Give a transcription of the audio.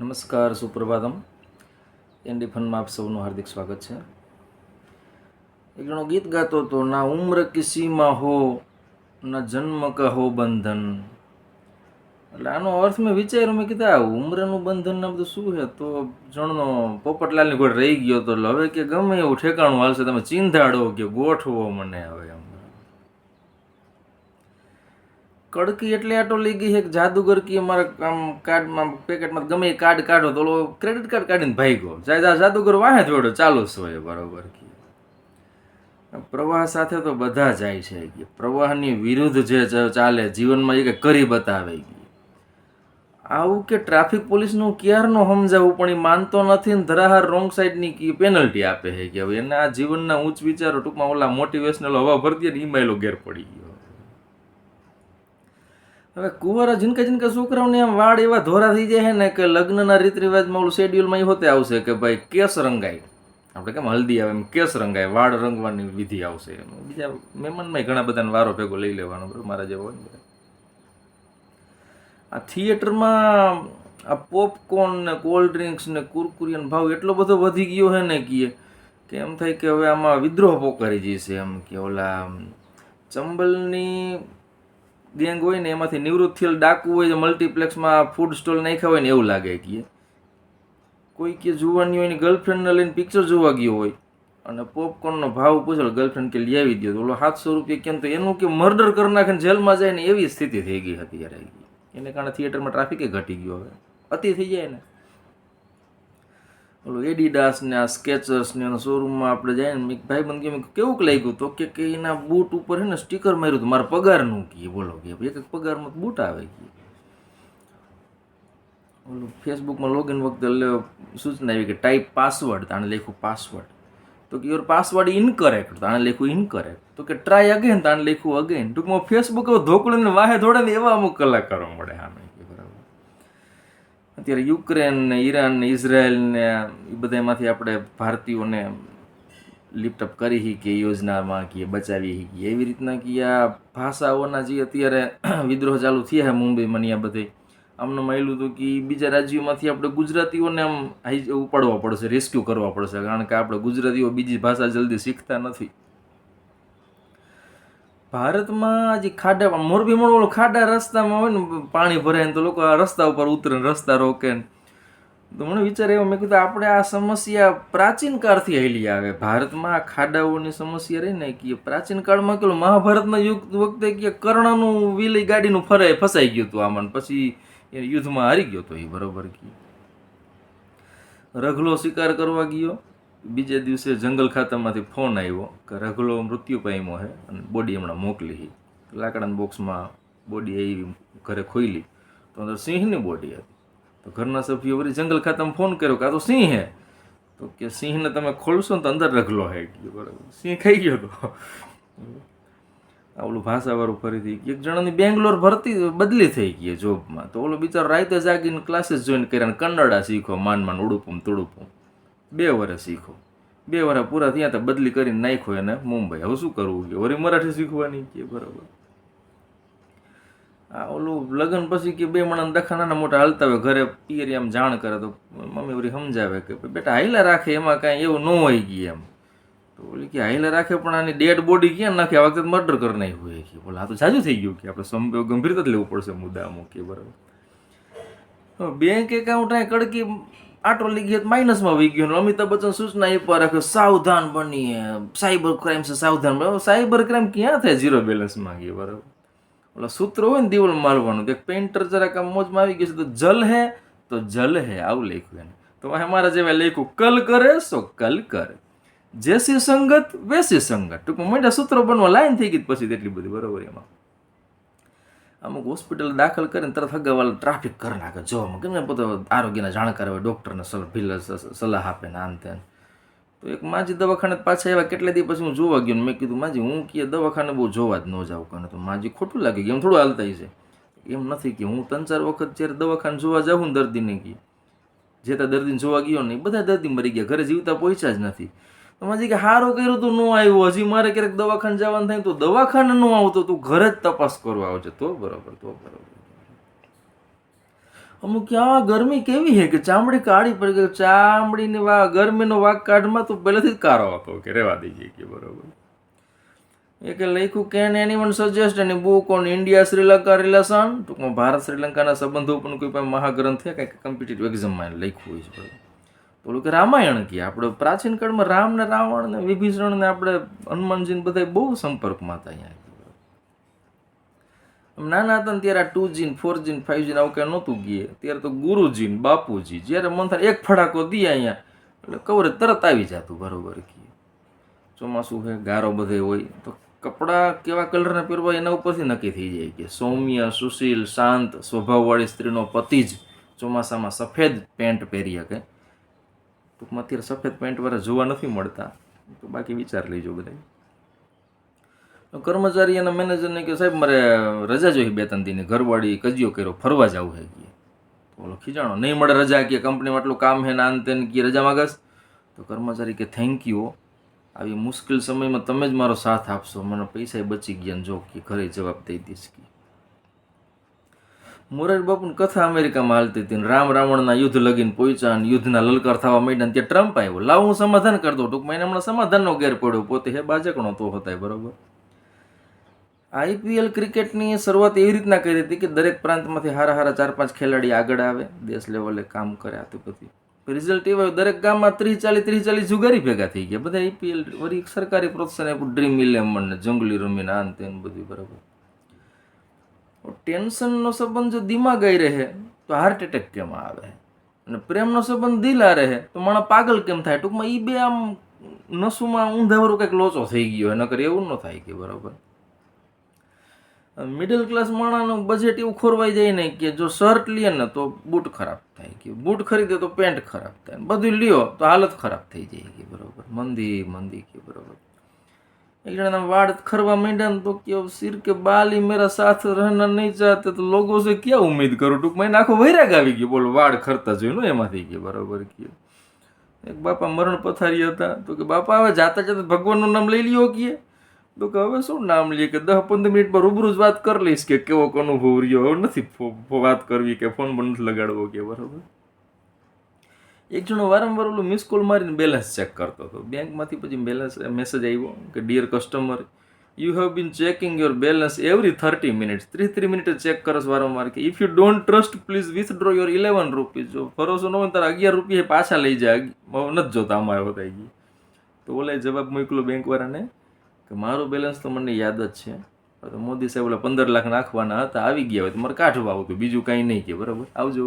નમસ્કાર, સુપ્રભાતમ. એનડી ફનમાં આપ સૌનું હાર્દિક સ્વાગત છે. એક જણો ગીત ગાતો હતો, ના ઉમ્ર કિસીમાં હો, ના જન્મ કહો બંધન. એટલે આનો અર્થ મેં વિચાર્યો, મેં કીધા ઉમ્રનું બંધન ને બધું શું છે? તો જણનો પોપટલાલની ગોળ રહી ગયો તો એટલે હવે કે ગમે એવું ઠેકાણું હાલશે, તમે ચીંધાડો કે ગોઠવો મને હવે એમ. કડકી એટલે આટો લઈ ગઈ છે કે જાદુગર કે અમારા આમ કાર્ડમાં પેકેટમાં ગમે એ કાર્ડ કાઢો તો ક્રેડિટ કાર્ડ કાઢીને ભાગ્યો. જાય જાદુગર વાહે જોડો ચાલુ હોય બરાબર કે. પ્રવાહ સાથે તો બધા જાય છે કે. પ્રવાહની વિરુદ્ધ જે ચાલે જીવનમાં એ કે કરી બતાવે આવું કે ટ્રાફિક પોલીસનું ક્યારનું સમજાવવું પણ એ માનતો નથી ને ધરાહાર રોંગ સાઈડની પેનલ્ટી આપે છે કે. હવે એના જીવનના ઉચ્ચ વિચારો ટૂંકમાં ઓલા મોટિવેશનલ હવા ભરતી ને ઈમાયલો ગેર પડી ગયો. હવે કુંવારા જીનકા જીનકે છોકરાઓને આમ વાળ એવા ધોરા થઈ જાય ને કે લગ્નના રીત રિવાજમાં ઓલું શેડ્યુલમાં એ હોતે આવશે કે ભાઈ કેસ રંગાય. આપણે કેમ હલ્દી આવે એમ કેસ રંગાય, વાળ રંગવાની વિધિ આવશે બીજા મહેમાનમાં ઘણા બધાને વારો ભેગો લઈ લેવાનો, બરાબર? મારા જેવો હોય ને આ થિયેટરમાં આ પોપકોર્ન ને કોલ્ડ ડ્રિંક્સ ને કુરકુરિયાનો ભાવ એટલો બધો વધી ગયો છે ને કે કે એમ થાય કે હવે આમાં વિદ્રોહ પોકારી જશે એમ કે ઓલા ચંબલની ગેંગ હોય ને એમાંથી નિવૃત્ત થયેલ ડાકુ હોય તો મલ્ટીપ્લેક્સમાં ફૂડ સ્ટોલ નાખ્યા હોય ને એવું લાગે કે. કોઈ કે જુવાની હોય ગર્લફ્રેન્ડને લઈને પિક્ચર જોવા ગયો હોય અને પોપકોર્નનો ભાવ પૂછો ગર્લફ્રેન્ડ કે લઈ આવી દો ઓલો સાતસો રૂપિયા કેમ તો એનું કે મર્ડર કરી નાખીને જેલમાં જાય ને એવી સ્થિતિ થઈ ગઈ હતી યાર. એને કારણે થિયેટરમાં ટ્રાફિકે ઘટી ગયો હવે. અતિ થઈ જાય ને. ઓલું એડિડાસ ને આ સ્કેચર્સ ને એના શોરૂમમાં આપણે જઈએ ને ભાઈ બંધ કે કેવું લાગ્યું તો કે એના બૂટ ઉપર હે ને સ્ટીકર માર્યું હતું, મારા પગારનું કીએ બોલો કે એક એક પગારમાં બૂટ આવે કે. ઓલું ફેસબુકમાં લોગિન વખતે સૂચના આવી કે ટાઈપ પાસવર્ડ તાણે લખ્યું પાસવર્ડ તો કે યોર પાસવર્ડ ઇનકરેક્ટ તાણે લખ્યું ઇનકરેક્ટ તો કે ટ્રાય અગેન તાણે લખ્યું અગેન ટૂંકમાં ફેસબુક ધોકડીને વાહે ધોડે ને એવા અમુક કલાકારો મળે અત્યારે યુક્રેન ને ઈરાન ને ઇઝરાયલ ને એ બધામાંથી આપણે ભારતીયોને લિફ્ટઅપ કરી કે યોજનામાં કે બચાવી કે એવી રીતના કે આ ભાષાઓના જે અત્યારે વિદ્રોહ ચાલુ થયા છે મુંબઈમાં ને આ બધે. આમને મળ્યું હતું કે બીજા રાજ્યોમાંથી આપણે ગુજરાતીઓને આમ ઉપાડવા પડશે રેસ્ક્યુ કરવા પડશે. કારણ કે આપણે ગુજરાતીઓ બીજી ભાષા જલ્દી શીખતા નથી. ભારતમાં હજી ખાડા મોરબી ઓલો ખાડા રસ્તામાં હોય ને, પાણી ભરાય ને તો લોકો આ રસ્તા ઉપર ઉતરે ને રસ્તા રોકે ને. તો મને વિચાર એવો મેં કીધું આપણે આ સમસ્યા પ્રાચીન કાળથી હેલી આવે. ભારતમાં આ ખાડાઓની સમસ્યા રહી ને કે પ્રાચીન કાળમાં કેલું મહાભારતના યુગ વખતે કે કર્ણનું વીલી ગાડીનું ફરે ફસાઈ ગયું હતું આમાં પછી યુદ્ધમાં હારી ગયો હતો એ, બરોબર કે. રઘલો શિકાર કરવા ગયો. બીજે દિવસે જંગલ ખાતામાંથી ફોન આવ્યો કે રઘલો મૃત્યુ પામ્યો છે અને બોડી હમણાં મોકલી લાકડાના બોક્સમાં બોડી આવી ઘરે ખોઈલી તો અંદર સિંહની બોડી હતી. તો ઘરના સભ્યો વળી જંગલ ખાતામાં ફોન કર્યો કે આ તો સિંહ હે. તો કે સિંહને તમે ખોલશો ને તો અંદર રઘલો હે ગયો. બરાબર. સિંહ ખાઈ ગયો તો. આ ઓલું ભાષાવાળું ફરીથી એક જણાની બેંગ્લોર ભરતી બદલી થઈ ગઈ જોબમાં તો ઓલો બિચારો રાતે જાગીને ક્લાસીસ જોઈન કર્યા કન્નડા શીખો માન માન ઉડુપમ, તુડુપુમ. બે વર્ષ શીખો. બે વર્ષ પૂરા થયા તો બદલી કરીને નાખ્યો એને મુંબઈ. હવે શું કરવું? કે વળી મરાઠી શીખવાની કે બરાબર. આ ઓલું લગ્ન પછી કે બે મણા દખાના મોટા હાલતા હોય, ઘરે પિયરી આમ જાણ કરે તો મમ્મી વળી સમજાવે કે બેટા હાઈલા રાખે, એમાં કાંઈ એવું ન હોય ગઈ એમ. તો ઓલી કે હાઈલા રાખે, પણ આની ડેડ બોડી ક્યાં નાખે? આ વખતે મર્ડર કરી નાખ્યું હોય કે. બોલા, આ તો સાજુ થઈ ગયું કે આપણે સંભવ ગંભીરતા લેવું પડશે મુદ્દા અમુક કે બરાબર. બેંક એકાઉન્ટ કડકી આટો લઈ ગયો માઇનસમાં વહી ગયો અમિતાભ બચ્ચન સૂચના એ પર રાખે સાવધાન બનીએ. સાયબર ક્રાઇમ છે, સાવધાન બનો. સાયબર ક્રાઇમ ક્યાં થાય? ઝીરો બેલેન્સમાં ગયો, બરાબર. ઓલા સૂત્ર હોય ને દિવાલ મારવાનું, કે પેન્ટર જરાક મોજમાં આવી ગયું છે, તો જલ હે, તો જલ હે, આવું લખ્યું એને. તો અમારા મારા જેવા લખ્યું કલ કરે સો કલ કરે. જેસી સંગત, વેસી સંગત. ટૂંકમાં મોટા સૂત્રો બનવા લાઈન થઈ ગઈ પછી તેટલી બધી, બરોબર એમાં. અમુક હોસ્પિટલ દાખલ કરીને તરત હગાવાલા ટ્રાફિક કરી નાખે. જો કેમ પોતે આરોગ્યના જાણકાર હોય ડૉક્ટરને સલાહ આપે ને તેન તો એક માજી દવાખાને પાછા એવા કેટલા દી પછી હું જોવા ગયો મેં કીધું, માજી, હું કે દવાખાને બહુ જોવા જ ન જાઉં કારણ તો માજી ખોટું લાગે કે એમ થોડું હાલતા છે. એમ નથી કે હું ત્રણ ચાર વખત જ્યારે દવાખાને જોવા જાઉં ને દર્દીને કે જે ત્યાં દર્દીને જોવા ગયો નહીં બધા દર્દી મરી ગયા. ઘરે જીવતા પહોંચ્યા જ નથી. તો માજી કે હારો કર્યું તું, ન આવ્યું. હજી મારે ક્યારેક દવાખાને જવાનું થાય તો દવાખાને ન આવતો તું, ઘરે જ તપાસ કરવા આવજે. તો બરાબર તો બરાબર. અમુક આ ગરમી કેવી છે કે ચામડી કાળી પડી ગઈ, ચામડીની વા ગરમીનો વાઘ કાઢમાં તો પહેલેથી જ કારો હતો કે રહેવા દઈએ કે બરાબર. એ કે લખ્યું can anyone suggest any book on India Sri Lanka relation ટૂંકમાં, ભારત શ્રીલંકાના સંબંધો પણ કોઈ પણ મહાગ્રંથ છે, કંઈક કોમ્પિટિટિવ એક્ઝામમાં લખ્યું હોય છે, બરોબર. ઓલું કે રામાયણ કે આપણે પ્રાચીન કાળમાં રામ ને રાવણ ને વિભીષણ ને આપણે હનુમાનજી ને બધા બહુ સંપર્કમાં હતા અહીંયા. નાના હતા ને ત્યારે આ ટુ જીન ફોર જીન ફાઈવ જી આવું કાંઈ નહોતું ગયે. ત્યારે તો ગુરુજી બાપુજી, જ્યારે મન થાય એક ફડાકો દે અહીંયા, એટલે કવરે તરત આવી જતું બરોબર કે ચોમાસું છે ગારો બધે હોય, તો કપડાં કેવા કલરના પહેરવા એના ઉપરથી નક્કી થઈ જાય કે સૌમ્ય, સુશીલ, શાંત, સ્વભાવવાળી સ્ત્રીનો પતિ જ ચોમાસામાં સફેદ પેન્ટ પહેરી શકે. ટૂંકમાં અત્યારે સફેદ પેન્ટવાળા જોવા નથી મળતા. તો બાકી વિચાર લેજો બધા કર્મચારી અને મેનેજરને કહ્યું સાહેબ, મારે રજા જોઈ બે ત્રણ દીને. ઘરવાળી કજિયો કર્યો, ફરવા જવું હે કે. ઓલો ખીજાણો, નહીં મળે રજા કે કંપનીમાં આટલું કામ છે ને આન તેન કે રજા માગસ? તો કર્મચારી કે થેન્ક યુ આવી મુશ્કેલ સમયમાં તમે જ મારો સાથ આપશો. મને પૈસા બચી ગયા જો કે ઘરે જવાબ દઈ દઈશ કે. મોરારી બાપુની કથા અમેરિકામાં હાલતી હતી રામ રાવણના યુદ્ધ લગીને પહોંચ્યા અને યુદ્ધના લલકાર થવા માંડ્યા ત્યાં ટ્રમ્પ આવ્યો. લાવ હું સમાધાન કરી દઉં. ટૂંકમાં એને હમણાં સમાધાનનો ગેર પડ્યો. પોતે હે બાજકણો તો હતા બરોબર? આઈપીએલ ક્રિકેટની શરૂઆત એવી રીતના કરી હતી કે દરેક પ્રાંતમાંથી હારા હારા ચાર પાંચ ખેલાડી આગળ આવે, દેશ લેવલે કામ કરે આ તો બધી રિઝલ્ટ એવા દરેક ગામમાં ત્રીસ ચાલીસ ત્રીસ ચાલીસ જુગારી ભેગા થઈ ગયા. બધા આઈપીએલ વળી સરકારી પ્રોત્સાહન આપ્યું ડ્રીમ ઇલેવન ને જંગલી રમીને આન તેન બધું, બરાબર? ટેન્શનનો સંબંધ જો દિમાગાઈ રહે, તો હાર્ટ એટેક કેમ આવે? અને પ્રેમનો સંબંધ દિલા રહે, તો માણસ પાગલ કેમ થાય? ટૂંકમાં એ બે આમ નસુમાં ઊંધાવરું કંઈક લોચો થઈ ગયો નકર એવું ન થાય કે બરાબર. મિડલ ક્લાસ માણસનું બજેટ એવું ખોરવાઈ જાય ને કે જો શર્ટ લે ને તો બૂટ ખરાબ થાય કે બૂટ ખરીદે તો પેન્ટ ખરાબ થાય. બધું લ્યો તો હાલત ખરાબ થઈ જાય કે બરાબર. મંદી મંદી કે બરોબર. જણાના વાળ ખરવા માંડ્યા ને તો કે સિર કે બાલી મેરા સાથ રહેના નહીં ચાહતે, તો લોકો છે ક્યાં ઉમેદ કરું? ટૂંકમાં એને આખો વૈરાગ આવી ગયો. બોલો, વાળ ખરતા જોયું એમાંથી કે બરાબર કે એક બાપા મરણ પથારી હતા, તો કે બાપા હવે જાતા જાતા ભગવાનનું નામ લઈ લ્યો કે. તો કે હવે શું નામ લઈએ કે દસ પંદર મિનિટમાં રૂબરૂ જ વાત કરી લઈશ કે કેવો અનુભવ રહ્યો. હવે નથી વાત કરવી કે ફોન પણ નથી લગાડવો કે, બરાબર? એક જણો વારંવાર ઓલું મિસ કોલ મારીને બેલેન્સ ચેક કરતો હતો. બેંકમાંથી પછી બેલેન્સ મેસેજ આવ્યો કે dear customer you have been checking your balance every thirty minutes ત્રીસ ત્રીસ મિનિટે ચેક કરસ વારંવાર કે if you don't trust please withdraw your eleven rupees જો ભરોસો ન હોય તારા અગિયાર રૂપિયા પાછા લઈ જાય નથી જોતા અમારે બતાવી ગઈ તો ઓલે જવાબ મોકલો બેંકવાળાને કે, મારું બેલેન્સ તો મને યાદ જ છે. તો મોદી સાહેબ ઓલા પંદર લાખ નાખવાના હતા, આવી ગયા હોય તો મારે કાઢવા આવતું, બીજું કાંઈ નહીં કે, બરાબર? આવજો.